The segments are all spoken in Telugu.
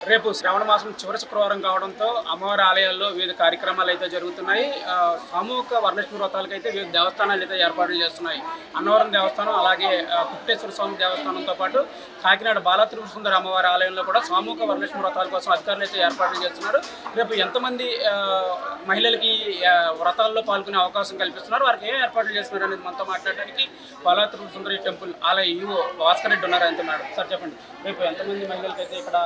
రేపు శ్రావణ మాసం చివరి శుక్రవారం కావడంతో అమ్మవారి ఆలయాల్లో వివిధ కార్యక్రమాలు అయితే జరుగుతున్నాయి. సామూహిక వరలక్ష్మి వ్రతాలకు అయితే వివిధ దేవస్థానాలు అయితే ఏర్పాట్లు చేస్తున్నాయి. అన్నవరం దేవస్థానం అలాగే ఆ, స్వామి దేవస్థానంతో పాటు కాకినాడ బాలత్రిపుర సుందర అమ్మవారి ఆలయంలో కూడా సామూహిక వరలక్ష్మి వ్రతాల కోసం అధికారులు అయితే ఏర్పాట్లు చేస్తున్నారు. రేపు ఎంతమంది మహిళలకి వ్రతాల్లో పాల్గొనే అవకాశం కల్పిస్తున్నారు? వారికి ఏం ఏర్పాట్లు చేస్తున్నారు అనేది మనతో మాట్లాడడానికి బాలత్రిపుర సుందరి టెంపుల్ ఆలయ ఈవో భాస్కర్ రెడ్డి ఉన్నారు అంటున్నారు. సార్ చెప్పండి. రేపు ఎంతమంది మహిళలకైతే ఇక్కడ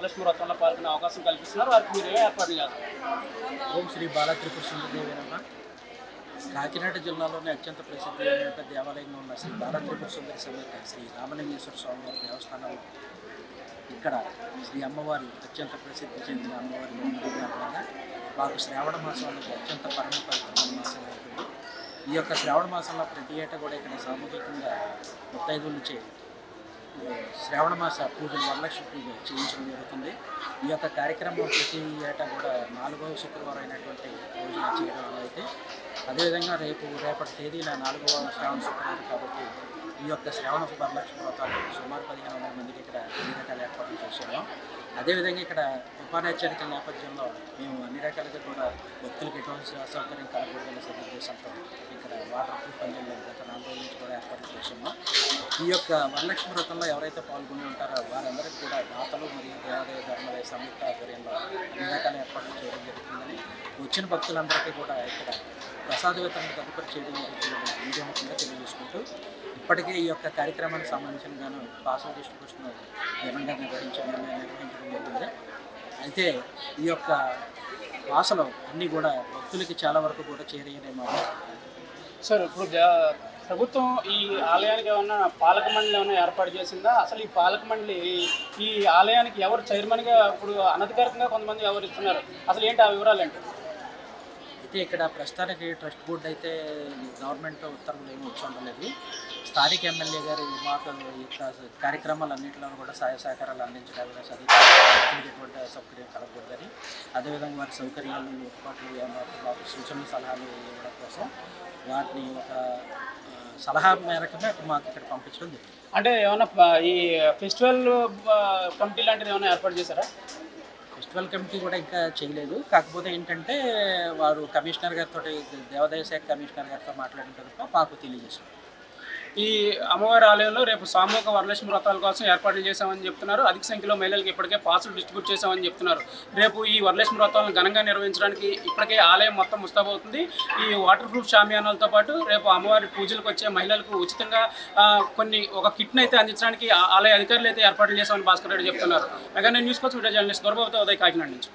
వరలక్ష్మి వ్రతంలో పాల్గొనే అవకాశం కల్పిస్తున్నారు. వారికి మీరు ఏ ఏర్పాట్లు చేస్తారు? ఓం శ్రీ బాల త్రిపుర సుందరదేవి కాకినాడ జిల్లాలోని అత్యంత ప్రసిద్ధి అయిన దేవాలయంగా ఉన్న శ్రీ బాల త్రిపుర సుందరి సమేత శ్రీ రామలింగేశ్వర స్వామి వారి దేవస్థానం. ఇక్కడ శ్రీ అమ్మవారి అత్యంత ప్రసిద్ధి చెందిన అమ్మవారి ఉన్నది కారణంగా మాకు శ్రావణ మాసంలో అత్యంత పరమ పవిత్రమైన మాసం అవుతుంది ఈ యొక్క శ్రావణ మాసంలో ప్రతి ఏటా కూడా ఇక్కడ సామూహికంగా ముత్తైదులచే శ్రావణ మాస పూజలు వరలక్ష్మి పూజ చేయించడం జరుగుతుంది. ఈ యొక్క కార్యక్రమం ప్రతి ఏటా కూడా నాలుగవ శుక్రవారం అయినటువంటి రోజున చేయడం వల్ల అయితే అదేవిధంగా రేపు రేపటి తేదీన నాలుగవ శ్రావణ శుక్రవారం కాబట్టి ఈ యొక్క శ్రావణ వరలక్ష్మి వ్రతాలు సుమారు పదిహేను వందల మందికి ఇక్కడ అన్ని రకాల ఏర్పాట్లు చేసేవాళ్ళం అదేవిధంగా ఇక్కడ ఉపాధ్యాచరికల నేపథ్యంలో మేము అన్ని రకాలుగా కూడా భక్తులకు ఎటువంటి అసౌకర్యం కలగకూడదనే సదుద్దేశంతో ఇక్కడ వాటర్ ప్రూఫ్ పందిళ్ళు గత నాలుగు రోజుల నుంచి కూడా ఏర్పాటు చేసాము ఈ యొక్క వరలక్ష్మి వ్రతంలో ఎవరైతే పాల్గొని ఉంటారో వారందరికీ కూడా దాతలు మరియు దేవాలయ ధర్మాలయ సంయుక్త ఆధ్వర్యంలో అన్ని రకాల ఏర్పాట్లు చేయడం జరుగుతుందని వచ్చిన భక్తులందరికీ కూడా ఇక్కడ ప్రసాద వితరణ తదుపరి చేయడం జరుగుతుందని మీడియా ముఖ్యంగా తెలియజేసుకుంటూ ఇప్పటికే ఈ యొక్క కార్యక్రమానికి సంబంధించిన గాను పార్సల్ డిస్ట్రిబ్యూషన్ ఘనంగా నిర్వహించడం నిర్వహించడం జరిగింది అయితే ఈ యొక్క వాసన అన్నీ కూడా భక్తులకి చాలా వరకు కూడా చేరేయనేమో సార్ ఇప్పుడు ప్రభుత్వం ఈ ఆలయానికి ఏమన్నా పాలక మండలి ఏమైనా ఏర్పాటు చేసిందా? అసలు ఈ పాలక మండలి ఈ ఆలయానికి ఎవరు చైర్మన్గా ఇప్పుడు అనధికారికంగా కొంతమంది ఎవరు ఇస్తున్నారు? అసలు ఏంటి ఆ వివరాలు ఏంటి? అయితే ఇక్కడ ప్రస్తుతానికి ట్రస్ట్ బోర్డు అయితే గవర్నమెంట్ ఉత్తర్వులు ఏమి వచ్చి ఉండలేదు. స్థానిక ఎమ్మెల్యే గారు మాకు కార్యక్రమాలు యొక్క కూడా సహాయ సహకారాలు అందించడానికి సదుపాయాలు సౌకర్యం కలగకూడదని అదేవిధంగా వారి సౌకర్యాలు ఏర్పాట్లు మాకు సూచనలు సలహాలు ఇవ్వడం కోసం వాటిని ఒక సలహా మేరకమే మాకు ఇక్కడ పంపించడం జరిగింది. అంటే ఏమైనా ఈ ఫెస్టివల్ కమిటీ లాంటిది ఏమైనా ఏర్పాటు చేశారా? ఫెస్టివల్ కమిటీ కూడా ఇంకా చేయలేదు. కాకపోతే ఏంటంటే వారు కమిషనర్ గారితో దేవాదాయ శాఖ కమిషనర్ గారితో మాట్లాడిన తర్వాత మాకు తెలియజేశారు. ఈ అమ్మవారి ఆలయంలో రేపు సామూహిక వరలక్ష్మి వ్రతాల కోసం ఏర్పాట్లు చేశామని చెప్తున్నారు. అధిక సంఖ్యలో మహిళలకు ఇప్పటికే పాసులు డిస్ట్రిబ్యూట్ చేశామని చెప్తున్నారు. రేపు ఈ వరలక్ష్మి వ్రతాలను ఘనంగా నిర్వహించడానికి ఇప్పటికే ఆలయం మొత్తం ముస్తాబవుతుంది. ఈ వాటర్ ప్రూఫ్ షామియానాలతో పాటు రేపు అమ్మవారి పూజలకు వచ్చే మహిళలకు ఉచితంగా కొన్ని ఒక కిట్ను అయితే అందించడానికి ఆలయ అధికారులు అయితే ఏర్పాట్లు చేశామని భాస్కర్ రెడ్డి చెప్తున్నారు. మెగానే న్యూస్ కోసం వీడియో జర్నలిస్ట్ దొరబాబుతో ఉదయ్ కాకినాడ నుంచి.